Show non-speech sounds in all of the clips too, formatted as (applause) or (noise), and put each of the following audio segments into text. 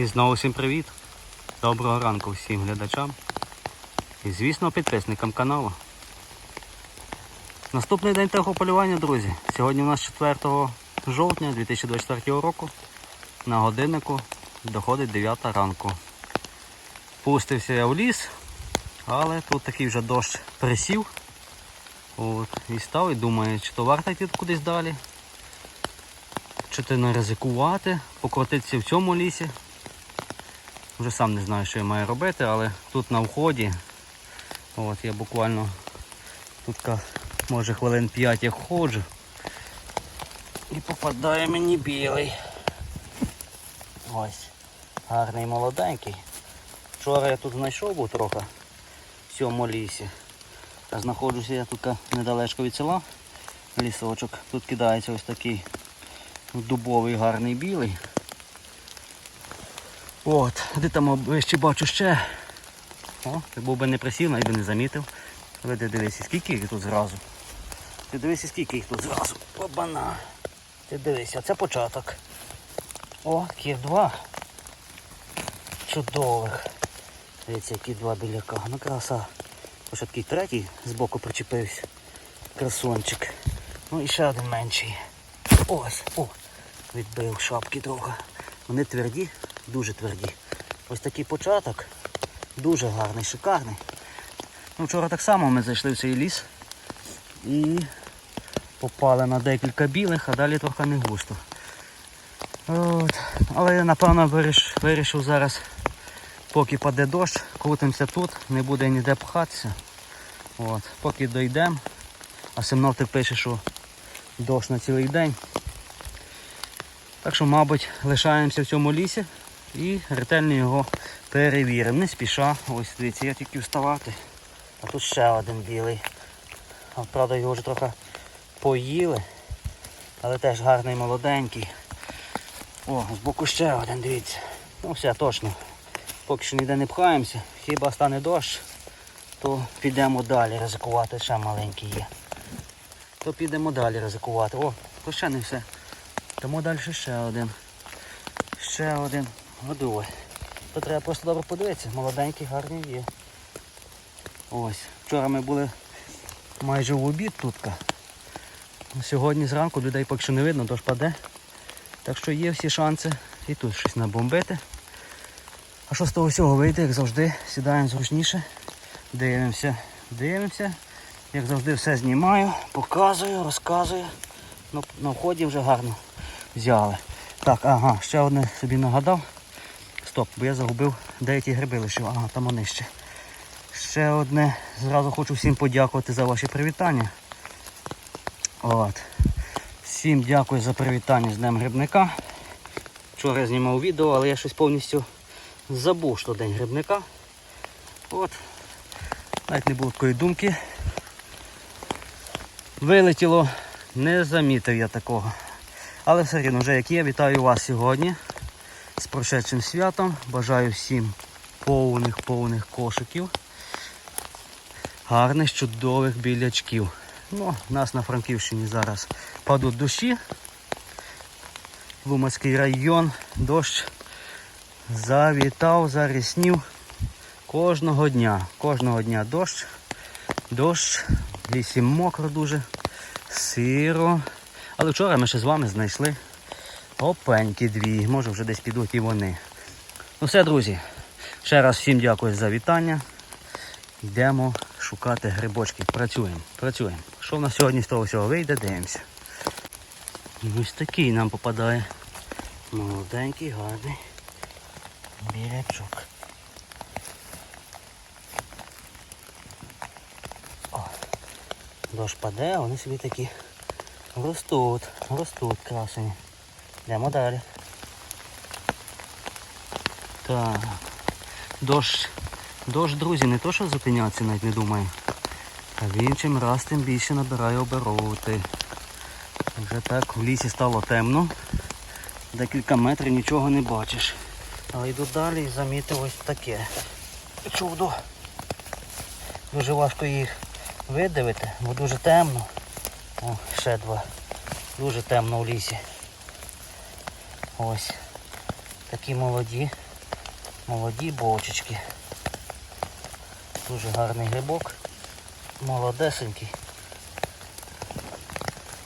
І знову всім привіт. Доброго ранку всім глядачам. І звісно підписникам каналу. Наступний день техополювання, друзі. Сьогодні у нас 4 жовтня 2024 року. На годиннику доходить 9 ранку. Пустився я в ліс, але тут такий вже дощ присів. От, і став і думаю, чи то варто йти кудись далі, чи то не ризикувати, покрутитися в цьому лісі. Вже сам не знаю, що я маю робити, але тут на вході, от я буквально тут може хвилин 5 я ходжу. І попадає мені білий. Ось. Гарний молоденький. Вчора я тут знайшов був трохи в цьому лісі. А знаходжуся я тут недалечко від села. Лісочок. Тут кидається ось такий дубовий гарний білий. От, де там вище бачу ще. О, ти би не присів, навіть би не замітив. Але ти дивися, скільки їх тут зразу. Ти дивися, скільки їх тут зразу. Обана. Ти дивися, це початок. О, таких два. Чудових. Дивіться, які два біляка. Ну краса. Ось такий третій збоку причепився. Красончик. Ну і ще один менший. Ось, о, відбив шапки трохи. Вони тверді, дуже тверді. Ось такий початок. Дуже гарний, шикарний. Ну, вчора так само ми зайшли в цей ліс і попали на декілька білих, а далі трохи не густо. От. Але я напевно виріш, вирішив зараз, поки паде дощ, крутимося тут, не буде ніде пхатися. От. Поки дійдемо, а симноптик пише, що дощ на цілий день. Так що, мабуть, лишаємося в цьому лісі і ретельно його перевіримо. Не спіша. Ось дивіться, я тільки вставати. А тут ще один білий. А, правда, його вже трохи поїли. Але теж гарний молоденький. О, збоку ще один, дивіться. Ну все, точно. Поки що ніде не пхаємося. Хіба стане дощ, то підемо далі ризикувати. Ще маленький є. То підемо далі ризикувати. О, то ще не все. Тому далі ще один. Ще один. Годує. То треба просто добре подивитися. Молоденький, гарний є. Ось. Вчора ми були майже в обід тутка. Сьогодні зранку людей поки що не видно, дощ паде. Так що є всі шанси і тут щось набомбити. А що з того всього вийде, як завжди, сідаємо зручніше, дивимося, дивимося. Як завжди все знімаю, показую, розказую. Ну, на вході вже гарно взяли. Так, ага, ще одне собі нагадав. Стоп, бо я загубив деякі гриби лишив. Ага, там вони ще. Ще одне. Зразу хочу всім подякувати за ваші привітання. От. Всім дякую за привітання з Днем Грибника. Вчора я знімав відео, але я щось повністю забув, що День Грибника. От. Навіть не було такої думки. Вилетіло, не замітив я такого. Але все рівно, вже як є, вітаю вас сьогодні з прошедшим святом. Бажаю всім повних повних кошиків. Гарних, чудових білячків. Ну, нас на Франківщині зараз падуть дощі. Лумацький район, дощ завітав, заріснів кожного дня. Кожного дня дощ. Дощ, лісі мокро дуже, сиро. Але вчора ми ще з вами знайшли опеньки дві. Може вже десь підуть і вони. Ну все, друзі. Ще раз всім дякую за вітання. Йдемо шукати грибочки. Працюємо, працюємо. Що в нас сьогодні з того всього вийде, дивимося. Ось такий нам попадає. Молоденький, гарний білячок. О, дощ паде, вони собі такі ростуть, ростуть красені. Йдемо далі. Так. Дощ, дощ, друзі, не то що зупинятися навіть не думаю. А він чим раз тим більше набирає обороти. Вже так в лісі стало темно. Декілька метрів нічого не бачиш. Але йду далі і замітив ось таке. Чудо. Дуже важко їх видивити, бо дуже темно. О, ще два. Дуже темно в лісі. Ось. Такі молоді. Молоді бочечки. Дуже гарний грибок. Молодесенький.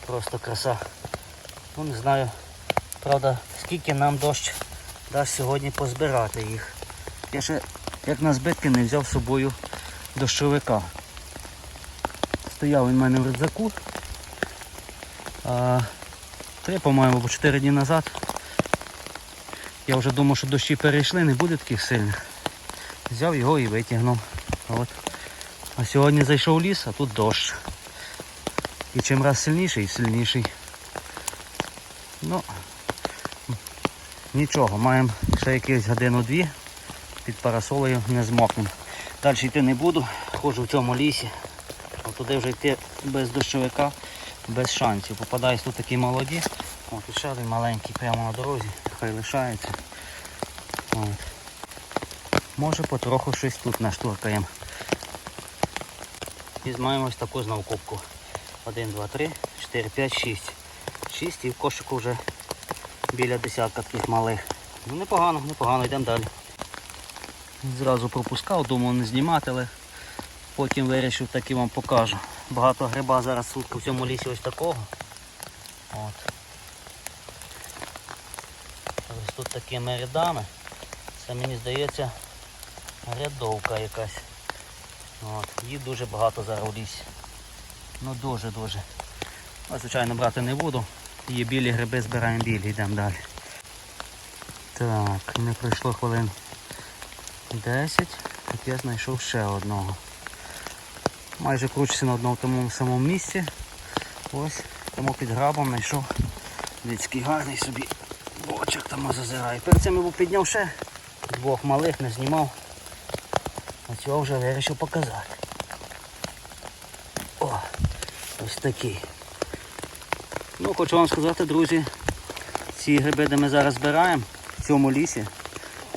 Просто краса. Ну не знаю, правда, скільки нам дощ дасть сьогодні позбирати їх. Я ще як на збитки не взяв з собою дощовика. Стояв він в мене в рюкзаку. Три, по-моєму, або чотири дні назад. Я вже думав, що дощі перейшли, не буде таких сильних. Взяв його і витягнув. От. А сьогодні зайшов ліс, а тут дощ. І чим раз сильніший і сильніший. Ну, нічого, маємо ще якісь годину-дві під парасолею не змокнемо. Далі йти не буду, ходжу в цьому лісі. А туди вже йти без дощовика, без шансів. Попадаюсь тут такі молоді. О, тут ще один маленький прямо на дорозі, хай лишається. От. Може потроху щось тут наштуркаємо. Візьмаємо ось таку знову кубку. 1, 2, 3, 4, 5, 6. 6 і в кошику вже біля десятка таких малих. Ну непогано, непогано, йдемо далі. Зразу пропускав, думав не знімати, але потім вирішив так і вам покажу. Багато гриба зараз сутку в цьому лісі ось такого. От. Ось тут такими рядами. Це мені здається рядовка якась. От. Її дуже багато зараз. Ну дуже-дуже. Звичайно, брати не буду. Є білі гриби, збираємо білі, йдемо далі. Так, не пройшло хвилин 10, як я знайшов ще одного. Майже кручуся на одному тому самому місці. Ось, тому під грабом знайшов людський гарний собі бочок там зазирає. Перед цим я підняв ще двох малих, не знімав. А цього вже вирішив показати. О, ось такий. Ну, хочу вам сказати, друзі, ці гриби, де ми зараз збираємо, в цьому лісі,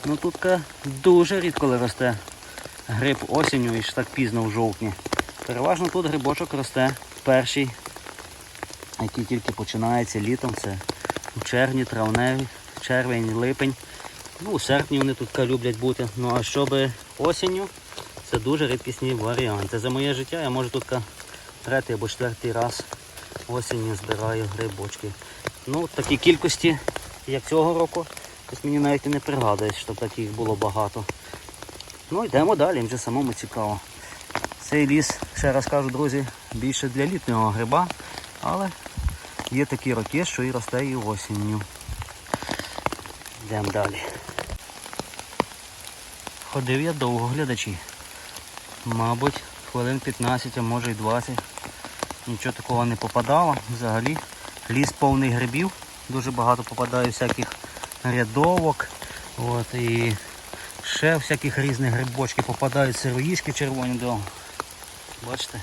ну тут дуже рідко росте гриб осінню і ж так пізно в жовтні. Переважно тут грибочок росте перший, який тільки починається літом, це у червні, травневі, червень, липень. Ну, у серпні вони тут люблять бути. Ну а щоб осінню, це дуже рідкісні варіанти. За моє життя я можу тут третій або четвертий раз осінню збираю грибочки. Ну, в такій кількості, як цього року, ось мені навіть і не пригадує, що таких було багато. Ну, йдемо далі, вже самому цікаво. Цей ліс, ще раз кажу, друзі, більше для літнього гриба, але є такі роки, що і росте і осінню. Йдемо далі. Ходив я довго, глядачі. Мабуть, хвилин 15, а може й 20. Нічого такого не попадало взагалі. Ліс повний грибів, дуже багато попадає всяких рядовок. От, і ще всяких різних грибочків попадають сироїшки червоні до. Бачите?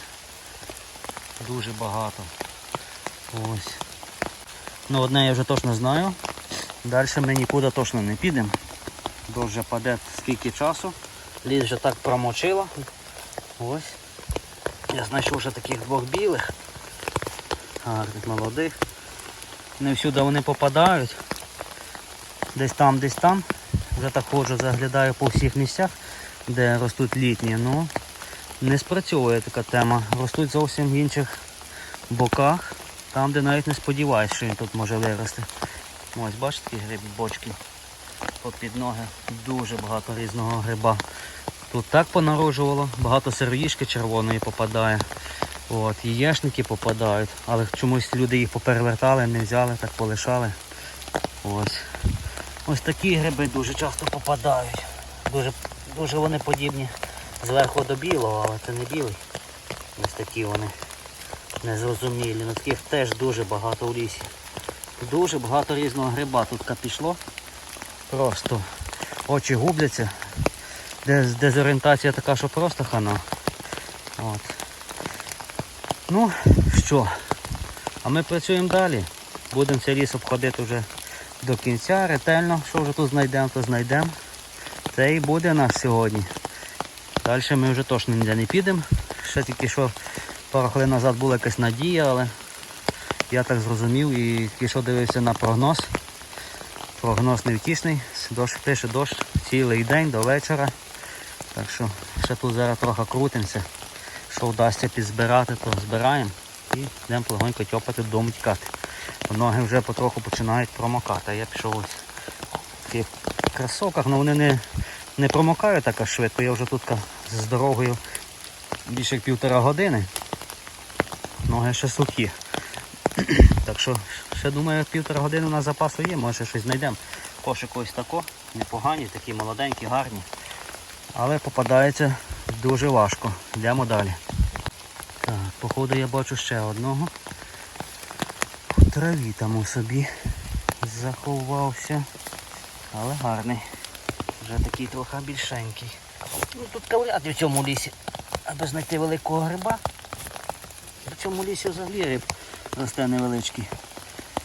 Дуже багато. Ось. Ну одне я вже точно знаю. Далі ми нікуди точно не підемо. Вже паде скільки часу. Ліс вже так промочило. Ось. Я знайшов вже таких двох білих. Гарних молодих. Не всюди вони попадають. Десь там, десь там. Вже так ходжу, заглядаю по всіх місцях, де ростуть літні. Ну не спрацьовує така тема. Ростуть зовсім в інших боках, там де навіть не сподіваєшся, що він тут може вирости. Ось бачите такі гриби бочки. Попід ноги дуже багато різного гриба. Тут так понароджувало, багато сироїшки червоної попадає. От, яєшники попадають, але чомусь люди їх поперевертали, не взяли, так полишали. Ось. Ось такі гриби дуже часто попадають. Дуже, дуже вони подібні зверху до білого, але це не білий. Ось такі вони незрозумілі. Ну таких теж дуже багато в лісі. Дуже багато різного гриба тут пішло. Просто очі губляться. Дез- Дезорієнтація така, що просто хана. От. Ну що, а ми працюємо далі. Будемо цей ліс обходити вже до кінця, ретельно, що вже тут знайдемо, то знайдемо. Це і буде наш сьогодні. Далі ми вже точно ніде не підемо. Ще тільки що пару хвилин назад була якась надія, але я так зрозумів і тільки що дивився на прогноз. Прогноз невтішний. Дощ пише дощ цілий день до вечора. Так що ще тут зараз трохи крутимося. Що вдасться підзбирати, то збираємо і йдемо легонько тьопати додому тікати. Ноги вже потроху починають промокати. А я пішов ось в таких кросовках, але вони не, не промокають так швидко. Я вже тут з дорогою більше як півтора години. Ноги ще сухі. Так що ще думаю, півтора години на запасу є, може щось знайдемо. Кошик ось тако, непогані, такі молоденькі, гарні. Але попадається дуже важко. Йдемо далі. Так, походу я бачу ще одного. В траві там у собі заховався. Але гарний. Вже такий трохи більшенький. Ну тут ковряти в цьому лісі, аби знайти великого гриба. В цьому лісі взагалі риб росте невеличкий.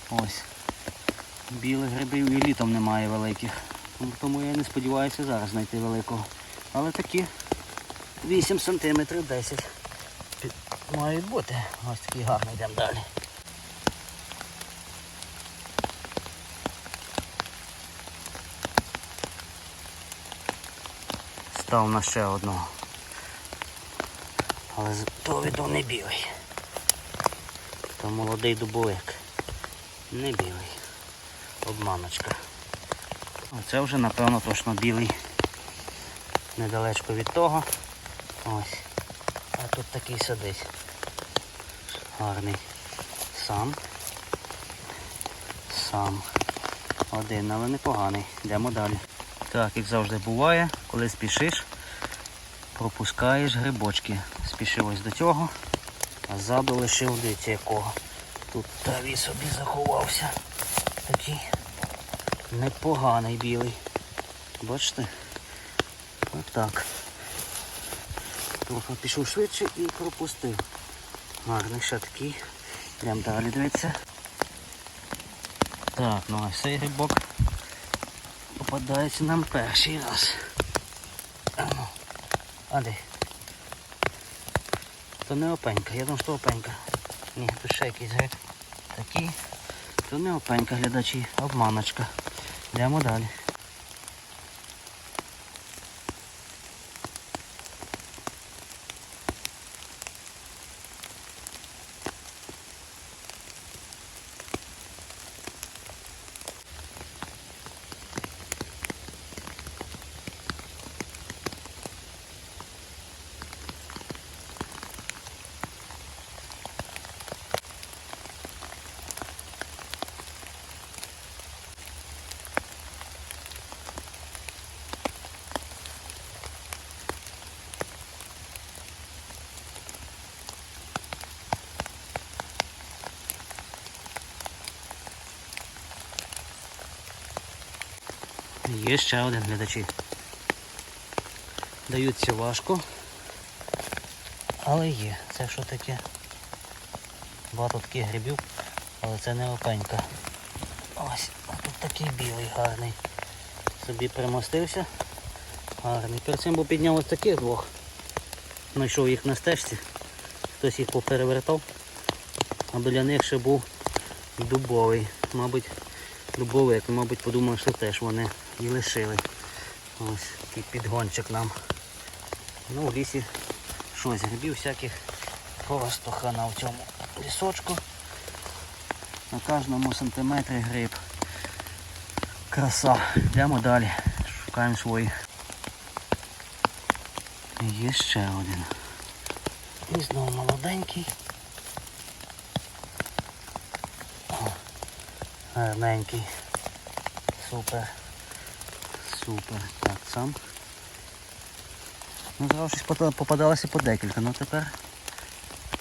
Ось. Білих грибів і літом немає великих. Тому- я не сподіваюся зараз знайти великого. Але такі 8 см 10 мають бути. Ось такий гарний йдемо далі. Став на ще одного. Але з того відео не білий. То молодий дубовик. Не білий. Обманочка. Оце вже напевно точно білий. Недалечко від того. Ось. А тут такий сидить. Гарний. Сам. Сам. Один, але непоганий. Йдемо далі. Так, як завжди буває, коли спішиш, пропускаєш грибочки. Спішив ось до цього, а ззаду лишив дивіться якого. Тут в траві собі заховався. Такий непоганий білий. Бачите? Отак. Трохи пішов швидше і пропустив. Гарний ще такий. Йдемо далі дивитися. Так, ну а цей грибок попадається нам перший раз. А ну, а де? То не опенька, я думав, що опенька. Ні, тут ще якийсь гек. Такий. То не опенька, глядачі, обманочка. Йдемо далі. Є ще один глядачі. Даються важко. Але є. Це що таке? Багато таких грибів, але це не опенька. Ось, а тут такий білий гарний. Собі примостився. Гарний. Перед цим був підняв ось таких двох. Знайшов їх на стежці. Хтось їх поперевертав. А біля них ще був дубовий. Мабуть, дубовик, мабуть, подумав, що теж вони і лишили. Ось такий підгончик нам. Ну, в лісі щось, грибів всяких просто в цьому лісочку. На кожному сантиметрі гриб. Краса. Йдемо далі. Шукаємо свої. Є ще один. І знову молоденький. Гарненький. Супер. Супер. Так, сам. Ну, зразу щось попадалося по декілька, ну тепер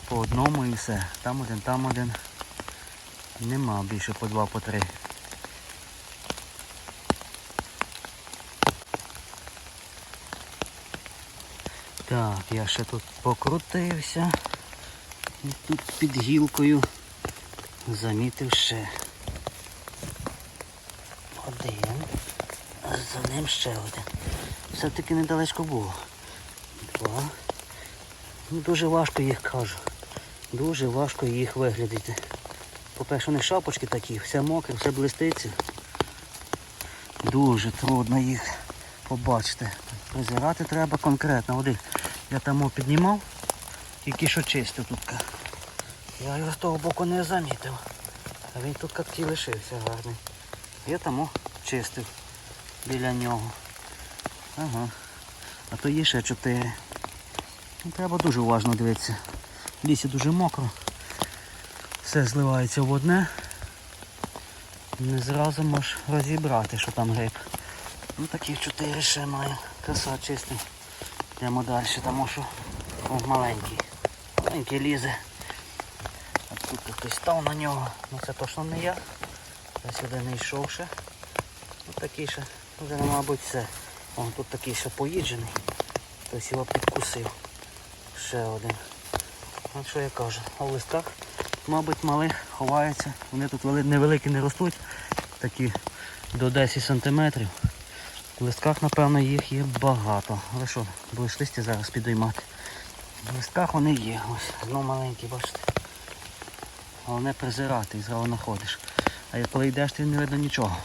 по одному і все. Там один, там один. Нема більше по два, по три. Так, я ще тут покрутився. І тут під гілкою замітив ще один. А за ним ще один. Все-таки недалечко було. Два. Ну, дуже важко їх кажу. Дуже важко їх виглядати. По-перше, вони шапочки такі, все мокре, все блиститься. Дуже трудно їх побачити. Призирати треба конкретно. Один я там піднімав, тільки що чистив тут. Я його з того боку не замітив. А він тут такий лишився гарний. Я тому чистив біля нього. Ага. А то є ще чотири. Ну, Треба дуже уважно дивитися. В лісі дуже мокро. Все зливається в одне. Не зразу можеш розібрати, що там гриб. Ну таких чотири ще маю. Краса чистий. Йдемо далі, тому що о, маленький. Маленький лізе. А тут хтось став на нього. Ну це точно не я. Я сюди не йшов ще. Ну такий ще, вже мабуть все. О, тут такий ще поїджений. Хтось його підкусив. Ще один. От що я кажу. А в листах, мабуть, малих ховаються. Вони тут невеликі не ростуть. Такі до 10 сантиметрів. В листках, напевно, їх є багато. Але що, будеш листя зараз підіймати. В листках вони є. Ось, знов маленькі, бачите. Головне призирати і зразу знаходиш. А коли йдеш, ти не видно нічого.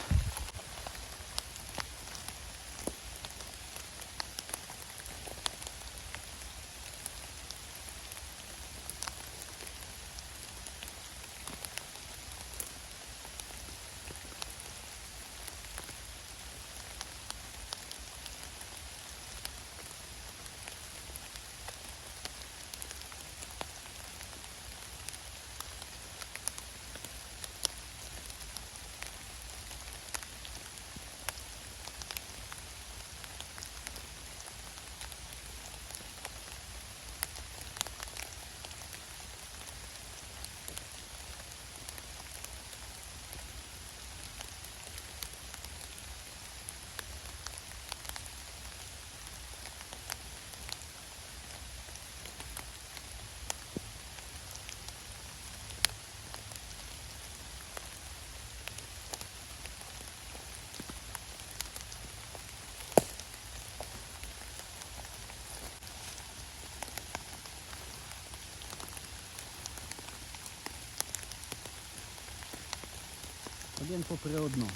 Один попри одного.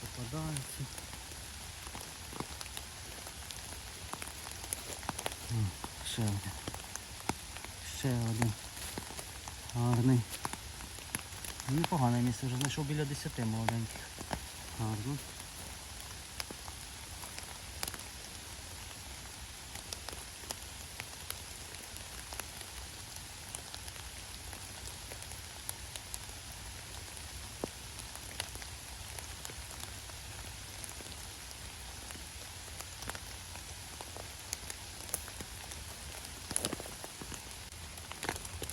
Попадається. Ще один. Ще один. Гарний. Непогане місце, вже знайшов біля 10 молоденьких. Гарно.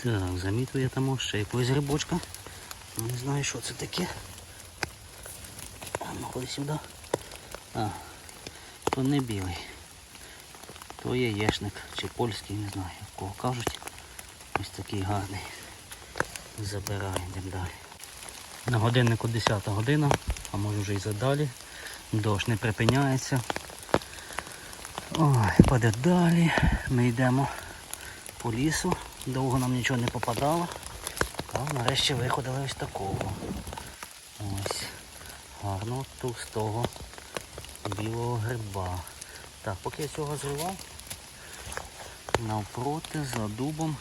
Так, замітив я там ще якогось грибочка. Ну, Не знаю, що це таке. А ну ходи сюди. А, то не білий. То є яєшник чи польський, не знаю, кого кажуть. Ось такий гарний. Забираємо йдемо далі. На годиннику 10 година, а може вже і задалі. Дощ не припиняється. Ой, паде далі. Ми йдемо по лісу. Довго нам нічого не попадало. А нарешті виходили ось такого. Ось. Гарно товстого білого гриба. Так, поки я цього зривав, навпроти за дубом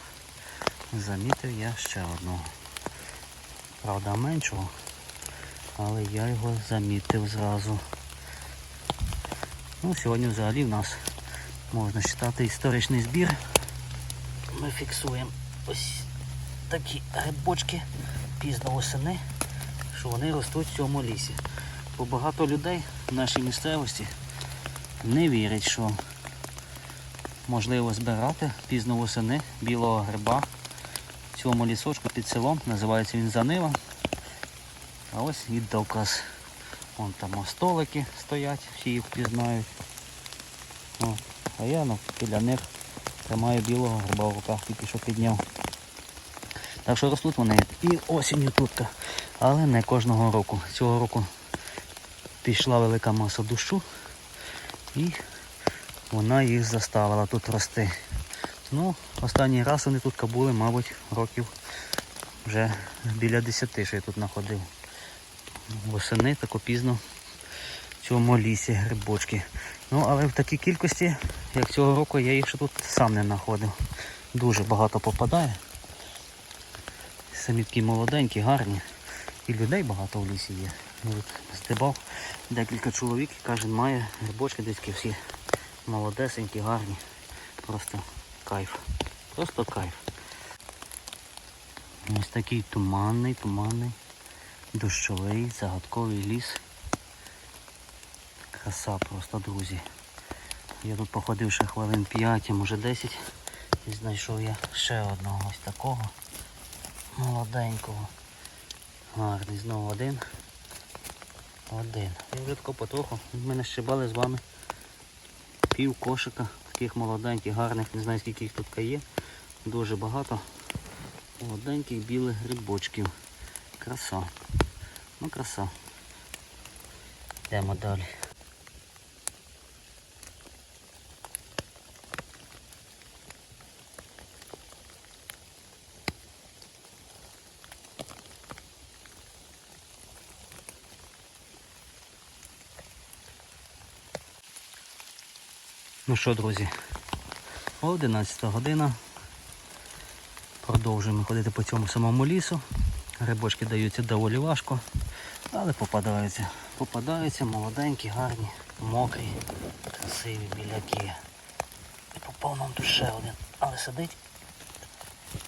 замітив я ще одного. Правда меншого, але я його замітив зразу. Ну, сьогодні взагалі в нас можна вважати історичний збір. Ми фіксуємо ось такі грибочки пізно восени, що вони ростуть в цьому лісі. Бо багато людей в нашій місцевості не вірять, що можливо збирати пізно восени білого гриба в цьому лісочку під селом. Називається він Занива. А ось і доказ. Вон там столики стоять, всі їх впізнають. О, а я ну, біля них тримаю білого гриба в руках, тільки що підняв. Так що ростуть вони і осінню тут, але не кожного року. Цього року пішла велика маса дощу і вона їх заставила тут рости. Ну, останній раз вони тут були, мабуть, років вже біля 10, що я тут знаходив. Восени тако пізно в цьому лісі грибочки. Ну, але в такій кількості, як цього року, я їх ще тут сам не знаходив. Дуже багато попадає. Самі такі молоденькі, гарні. І людей багато в лісі є. Здибав декілька чоловік, і кожен має грибочки десь всі молодесенькі, гарні. Просто кайф. Просто кайф. Ось такий туманний, туманний, дощовий, загадковий ліс. Краса просто, друзі. Я тут походив ще хвилин 5, може 10 і знайшов я ще одного ось такого молоденького. Гарний, знову один. Один. І вже потроху. Ми нащибали з вами пів кошика, таких молоденьких, гарних, не знаю скільки їх тут є. Дуже багато молоденьких білих грибочків. Краса. Ну краса. Йдемо далі. Ну що, друзі, 11 година. Продовжуємо ходити по цьому самому лісу. Грибочки даються доволі важко, але попадаються. Попадаються молоденькі, гарні, мокрі, красиві біляки. І попав нам тут ще один. Але сидить.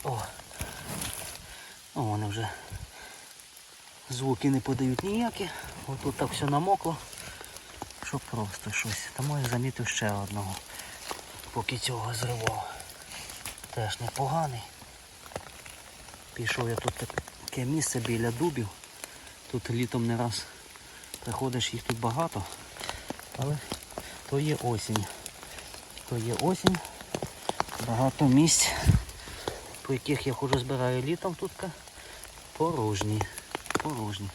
О! О, вони вже звуки не подають ніякі. Отут так все намокло. Що просто щось. Тому я замітив ще одного. Поки цього зривав. Теж непоганий. Пішов я тут таке місце біля дубів. Тут літом не раз приходиш, їх тут багато. Але то є осінь. То є осінь. Багато місць, по яких я хожу збираю літом тут порожні. Порожні.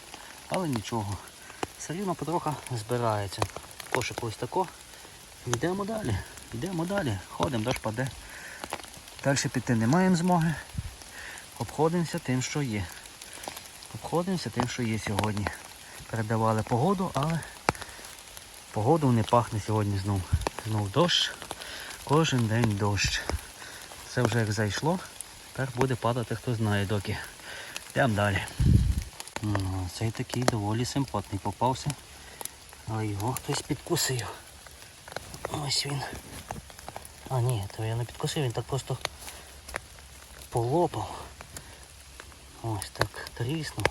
Але нічого. Все рівно потроха збирається. Кошик ось тако. Йдемо далі. Йдемо далі. Ходимо, дощ паде. Далі піти не маємо змоги. Обходимося тим, що є. Обходимося тим, що є сьогодні. Передавали погоду, але погоду не пахне сьогодні знов. Знов дощ. Кожен день дощ. Це вже як зайшло. Тепер буде падати, хто знає доки. Йдемо далі. Ну, Цей такий доволі симпатний попався. Але його хтось підкусив. Ось він. А ні, то я не підкусив, він так просто полопав. Ось так тріснув.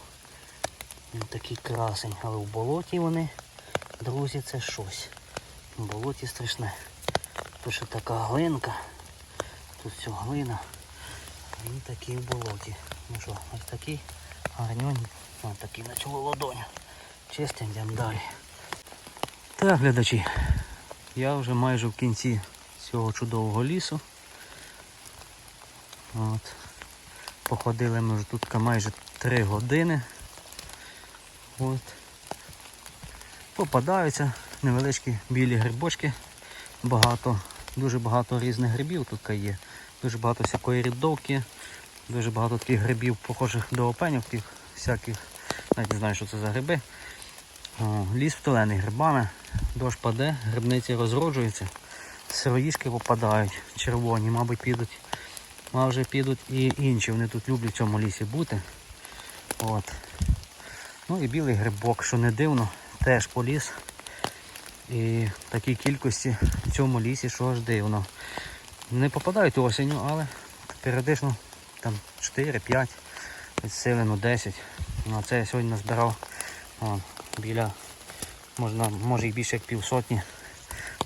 Він такий красень, але в болоті вони, друзі, це щось. В болоті страшне. Тут ще така глинка. Тут все глина. Він такий в болоті. Ну що, ось такий гарньонь. Ось такий на цілу ладоню. Чистим йдемо далі. Так, глядачі, я вже майже в кінці цього чудового лісу. От. Походили ми вже тут майже 3 години. От. Попадаються невеличкі білі грибочки. Багато, дуже багато різних грибів тут є. Дуже багато всякої рідовки, дуже багато таких грибів, похожих до опенів, всяких, навіть не знаю, що це за гриби. Ліс втолений грибами, дощ паде, грибниці розроджуються, сироїшки попадають, червоні, мабуть, підуть. А вже підуть і інші, вони тут люблять в цьому лісі бути. От. Ну і білий грибок, що не дивно, теж поліз. І в такій кількості в цьому лісі, що аж дивно. Не попадають осінню, але періодично там 4-5, від ну 10. Ну, а це я сьогодні назбирав о, біля, можна, може і більше як півсотні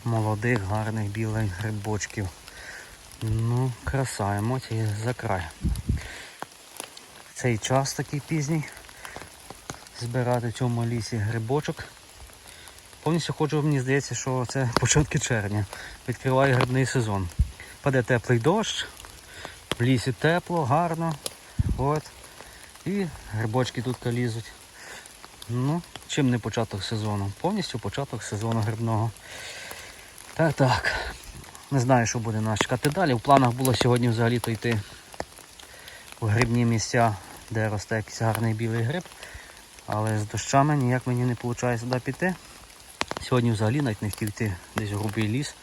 молодих, гарних білих грибочків. Ну, краса, емоції за край. Цей час такий пізній. Збирати в цьому лісі грибочок. Повністю ходжу, мені здається, що це (laughs) початки червня. Відкриває грибний сезон. Паде теплий дощ, в лісі тепло, гарно. От. І грибочки тут лізуть. Ну, чим не початок сезону? Повністю початок сезону грибного. Так, так. Не знаю, що буде нас чекати далі. В планах було сьогодні взагалі-то йти в грибні місця, де росте якийсь гарний білий гриб. Але з дощами ніяк мені не виходить сюди піти. Сьогодні взагалі навіть не хотів йти десь в грубий ліс,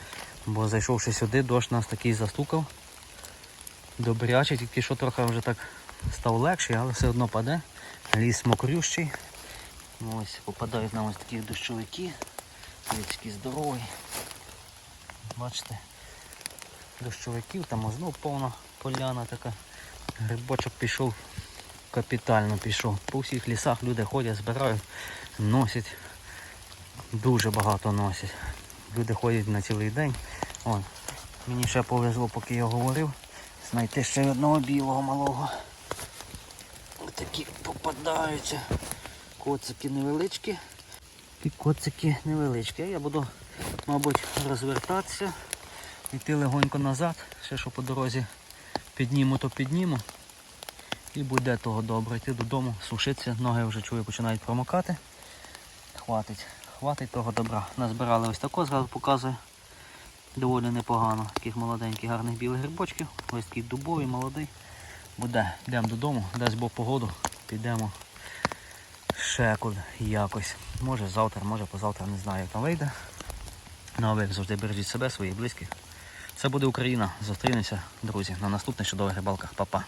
бо зайшовши сюди, дощ нас такий застукав. Добряче, тільки що трохи вже так став легший, але все одно паде. Ліс мокрющий. Ось попадають нам ось такі дощовики. Такі здорові. Бачите, дощовиків, там знов повна поляна така. Грибочок пішов, капітально пішов. По всіх лісах люди ходять, збирають, носять. Дуже багато носять. Люди ходять на цілий день. О, мені ще повезло, поки я говорив, знайти ще одного білого малого. Ось такі попадаються. Коцики невеличкі. І коцики невеличкі. Я буду, мабуть, розвертатися, йти легонько назад, ще що по дорозі підніму, то підніму. І буде того добре. Йти додому, сушитися, ноги вже чую, починають промокати. Хватить, хватить того добра. Назбирали ось тако, зразу показую. Доволі непогано. Таких молоденьких, гарних білих грибочків. Ось такий дубовий, молодий. Буде. Йдемо додому, дасть Бог погоду, підемо ще куди якось. Може завтра, може позавтра, не знаю, як там вийде. Ну а ви завжди бережіть себе, своїх близьких. Це буде Україна. Зустрінемося, друзі, на наступних чудових рибалках. Па-па.